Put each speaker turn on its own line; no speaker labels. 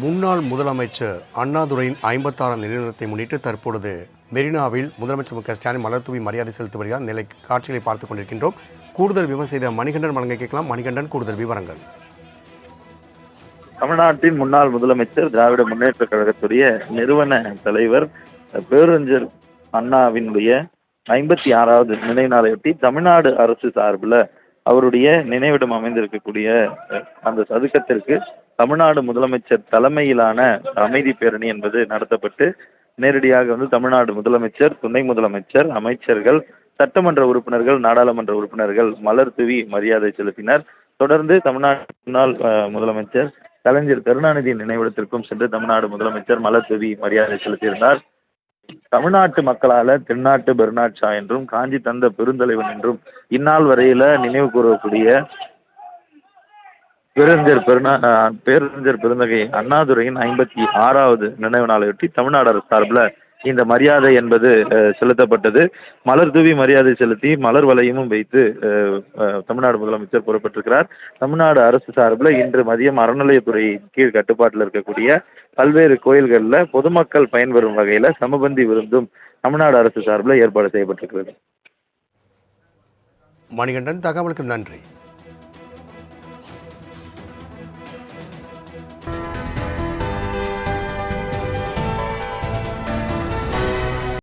முன்னாள் முதலமைச்சர் அண்ணாதுரையின் ஐம்பத்தாறாம் நினைவிடத்தை முன்னிட்டு தற்பொழுது மெரினாவில் முதலமைச்சர் மு க ஸ்டாலின் மலர்தூவி மரியாதை செலுத்தி வருகிறார். நிலை காட்சிகளை பார்த்துக் கொண்டிருக்கின்றோம். கூடுதல் விவரம் செய்த மணிகண்டன் வழங்க கேட்கலாம். மணிகண்டன் கூடுதல் விவரங்கள்.
தமிழ்நாட்டின் முன்னாள் முதலமைச்சர் திராவிட முன்னேற்ற கழகத்துடைய நிறுவன தலைவர் பேரறிஞர் அண்ணாவினுடைய ஐம்பத்தி ஆறாவது நினைவு நாளையொட்டி தமிழ்நாடு அரசு சார்பில் அவருடைய நினைவிடம் அமைந்திருக்கக்கூடிய அந்த சதுக்கத்திற்கு தமிழ்நாடு முதலமைச்சர் தலைமையிலான அமைதி பேரணி என்பது நடத்தப்பட்டு நேரடியாக வந்து தமிழ்நாடு முதலமைச்சர் துணை முதலமைச்சர் அமைச்சர்கள் சட்டமன்ற உறுப்பினர்கள் நாடாளுமன்ற உறுப்பினர்கள் மலர் தூவி மரியாதை செலுத்தினர். தொடர்ந்து தமிழ்நாடு முன்னாள் முதலமைச்சர் கலைஞர் கருணாநிதி நினைவிடத்திற்கும் சென்று தமிழ்நாடு முதலமைச்சர் மலர் தூவி மரியாதை செலுத்தியிருந்தார். தமிழ்நாட்டு மக்களால தென்னாட்டு பெருநாட்சா என்றும் காஞ்சி தந்த பெருந்தலைவன் என்றும் இந்நாள் வரையில நினைவு கூறக்கூடிய பேரறிஞர் பெருநா அஹ், பேரறிஞர் பெருந்தகை அண்ணாதுரையின் ஐம்பத்தி ஆறாவது நினைவு நாளையொட்டி தமிழ்நாடு அரசு சார்பில் இந்த மரியாதை என்பது செலுத்தப்பட்டது. மலர் தூவி மரியாதை செலுத்தி மலர் வளையமும் வைத்து தமிழ்நாடு முதலமைச்சர் புறப்பட்டிருக்கிறார். தமிழ்நாடு அரசு சார்பில் இன்று மதியம் அறநிலையத்துறை கீழ் கட்டுப்பாட்டில் இருக்கக்கூடிய பல்வேறு கோயில்களில் பொதுமக்கள் பயன்பெறும் வகையில் சமபந்தி விருந்தும் தமிழ்நாடு அரசு சார்பில் ஏற்பாடு செய்யப்பட்டிருக்கிறது.
மணிகண்டன் தகவலுக்கு நன்றி.